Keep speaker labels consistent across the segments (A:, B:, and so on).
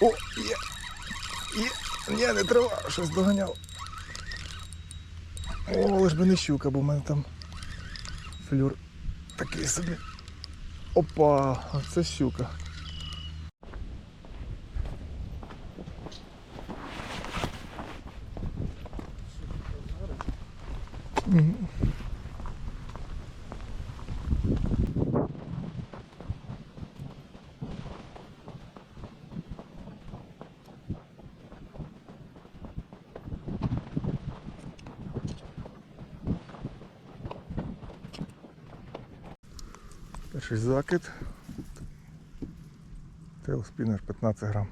A: О, є. Є. Ні, не трава, щось доганяв. О, лиш би не щука, бо в мене там флюр такий собі. Опа, це щука. Перший закид. Тейлспінер 15 грам.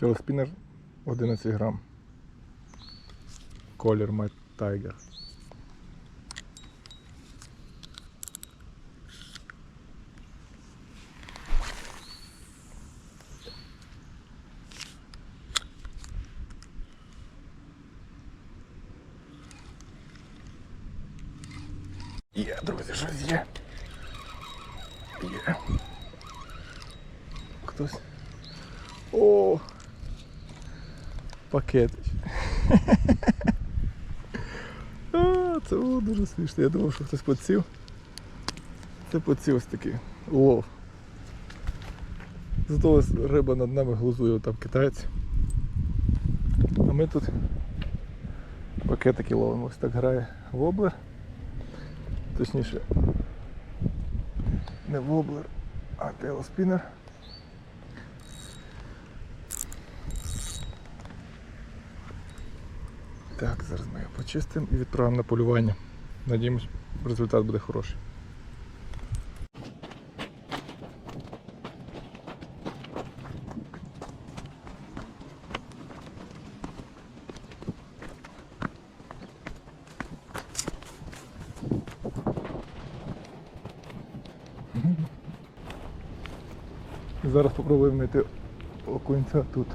A: Тейлспінер 11 грам. Колір Mad Tiger. Є, друзі, щось є. Є. Хтось. О! Пакетич. А, це було дуже смішно. Я думав, що хтось подсів. Це подсів ось такий лов. Зато риба над нами глузує там китаєць. А ми тут пакетики ловимо. Ось так грає воблер. Точніше, не воблер, а тейлспінер. Так, зараз ми його почистимо і відправимо на полювання. Надіємось, результат буде хороший. Зараз спробуємо знайти окунця тут.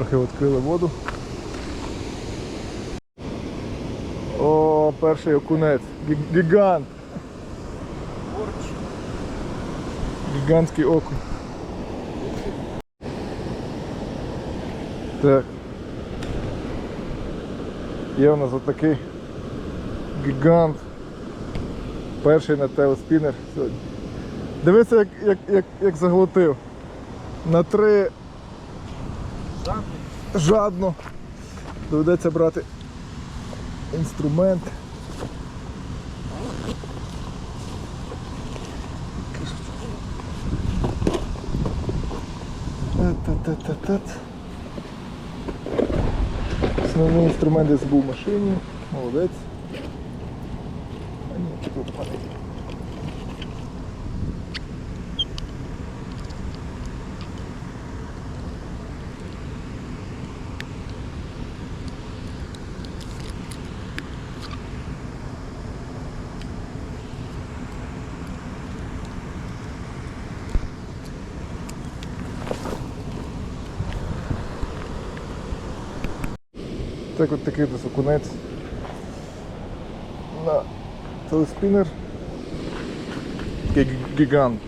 A: Трохи відкрили воду. О, перший окунець. Гігант. Гігантський окунь. Так. Є у нас отакий гігант. Перший на телеспінер сьогодні. Дивися, як, як, як, як заглотив. На три жадно. Доведеться брати інструмент. Та-та-та-та-та. Основний інструмент десь був в машині. Молодець. А ні, тут падає. Так от такий десь окунець на телеспінер. Такий гі- гігант.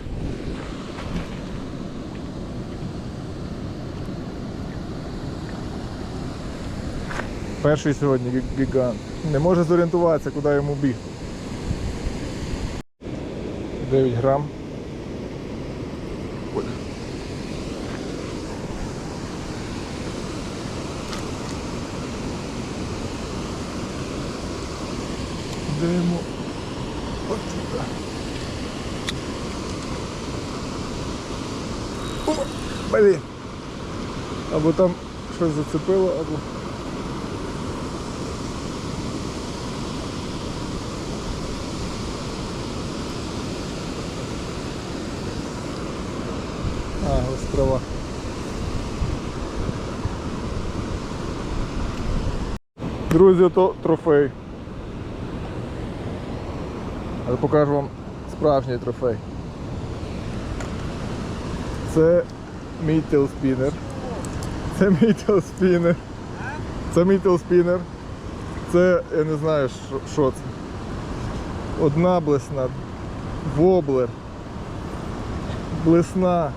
A: Перший сьогодні гі- гігант. Не може зорієнтуватися, куди йому бігти. 9 грам. Ой. Йому От блін. Або там щось зацепило, або. А, острова. Друзі, то трофей. Але покажу вам справжній трофей. Це мій телспінер. Це мій телспінер. Це мій телспінер. Це я не знаю, що, це. Одна блесна, воблер, блесна,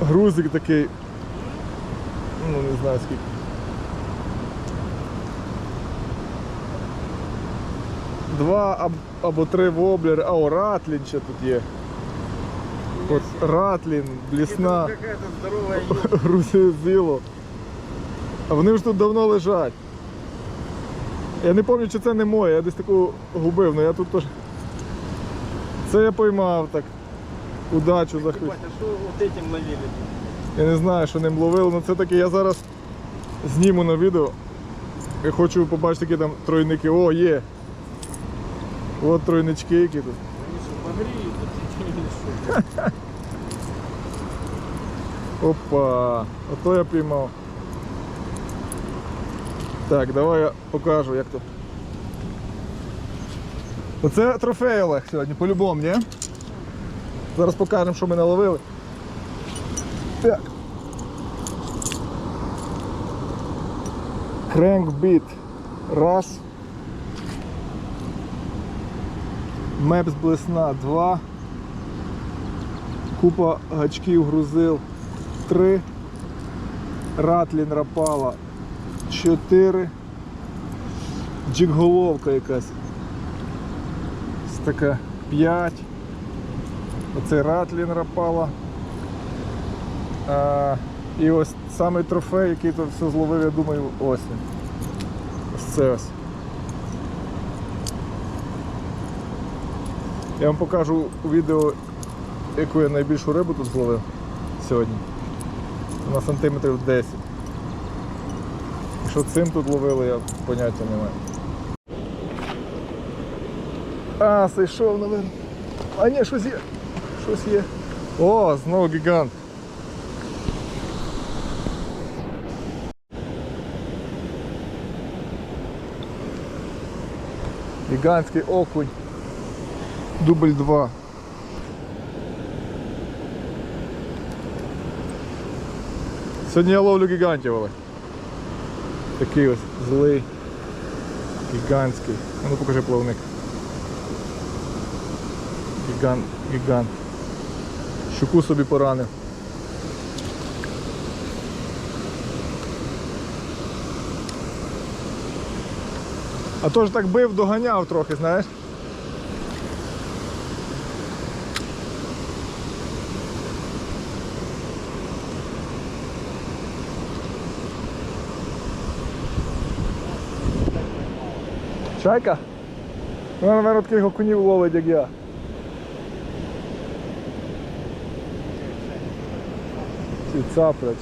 A: грузик такий. Ну не знаю скільки. Два або три воблери, а о, ратлін ще тут є. От ратлін, блісна, грузило. А вони ж тут давно лежать. Я не пам'ятаю, чи це не моє, я десь таку губив, але я тут теж. Це я поймав так. Удачу захватив.
B: Батя, что вот этим ловили?
A: Я не знаю, що ним ловили, але це таки я зараз зніму на відео. Я хочу побачити, які там тройники. О, є! От тройнички, які тут.
B: Тут?
A: Опа! Ото я піймав. Так, давай я покажу, як то. Оце трофей Олег сьогодні, по-любому, ні? Зараз покажемо, що ми наловили. Так. Кренкбіт. Раз. Мепс блесна два. Купа гачків грузил 3. Ратлін рапала 4. Джикголовка якась. Така 5. Оце ратлін рапала. А, і ось самий трофей, який тут все зловив, я думаю, ось. Ось це ось. Я вам покажу у відео, яку я найбільшу рибу тут зловив сьогодні. На сантиметрів 10. Що цим тут ловили, я поняття не маю. А, зайшов, наверное. А ні, щось є. Щось є. О, знову гігант. Гігантський окунь. Дубль 2. Сьогодні я ловлю гігантів, Олег. Такий ось злий, гігантський. Ну покажи плавник. Гігант, гігант. Щуку собі поранив. А то ж так бив, доганяв трохи, знаєш. Чайка? Вона, мабуть, таких окунів ловить, як я. Чи цаплять.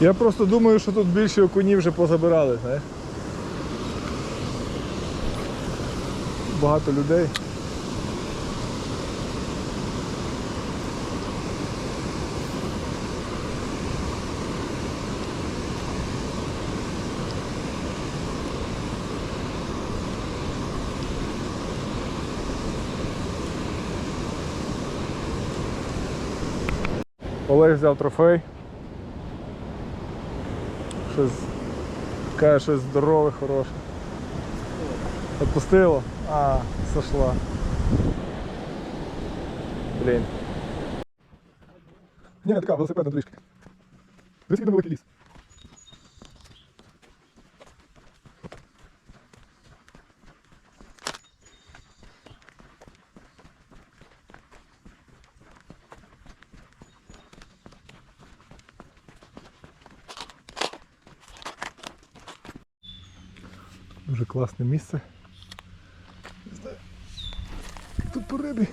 A: Я просто думаю, що тут більше окунів вже позабирали, знаєш. Багато людей. Олег взяв трофей. Щось каже, щось здорове, хороше. Отпустило? А, сошла. Блін. Ні, не така велосипедна доріжка. Який великий ліс. Дуже класне місце. Тут по рибі.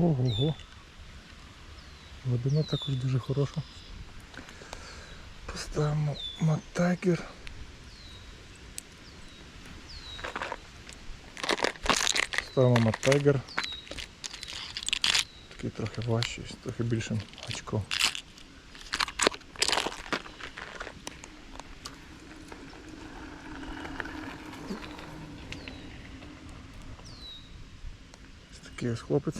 A: Ого-го. Водина також дуже хороша. Поставимо мотагер. Ставимо мотагер. Такий трохи важчий, з трохи більшим очком. Ось такий ось хлопець.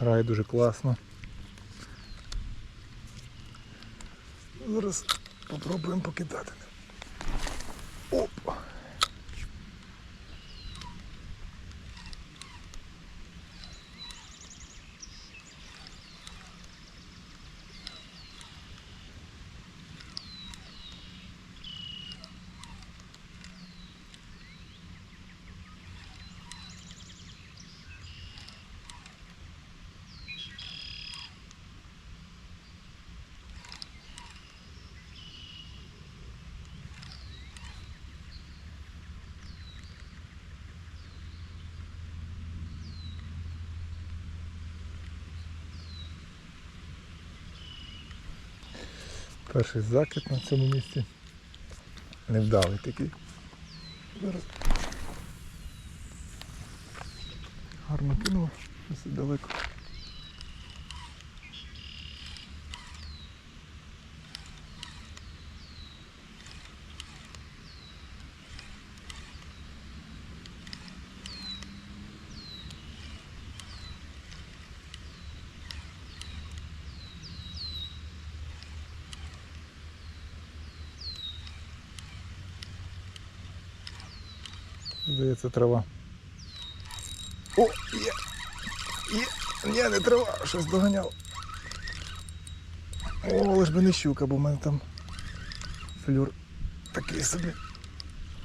A: Грає дуже класно. Зараз спробуємо покидати. Перший закид на цьому місці. Невдалий такий. Зараз. Гарно кинуло, досить далеко. Здається, трава. О, є! Є! Ні, не трава, щось доганяв. О, лиш би не щука, бо в мене там флюр такий собі.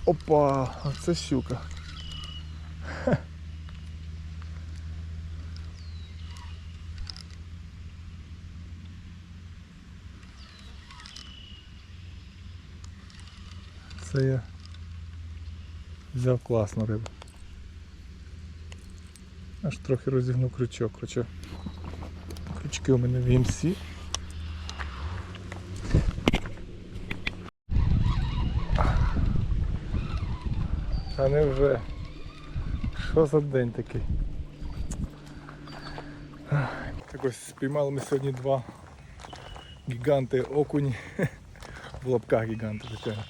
A: Опа, оце щука. Це я взяв класну рибу. Аж трохи розігнув крючок, хоча крючки у мене в VMC. А не вже. Що за день такий? Так ось спіймали ми сьогодні два гіганти окунь. В лапках гіганти, звичайно.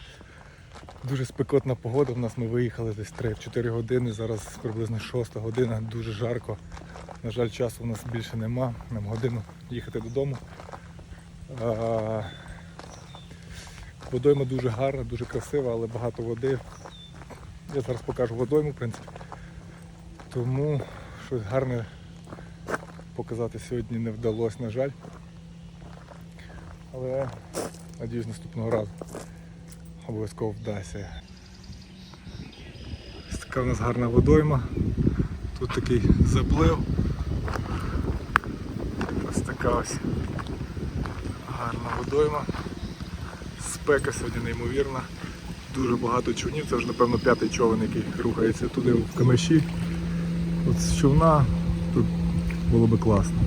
A: Дуже спекотна погода. У нас ми виїхали десь 3-4 години. Зараз приблизно 6 година, дуже жарко. На жаль, часу у нас більше нема. Нам годину їхати додому. А, Водойма дуже гарна, дуже красива, але багато води. Я зараз покажу водойму, в принципі. Тому щось гарне показати сьогодні не вдалося, на жаль. Але надіюсь наступного разу обов'язково вдасться. Ось така у нас гарна водойма. Тут такий заплив. Ось така ось гарна водойма. Спека сьогодні неймовірна. Дуже багато човнів, це вже напевно п'ятий човен, який рухається туди в камеші. От з човна тут було би класно.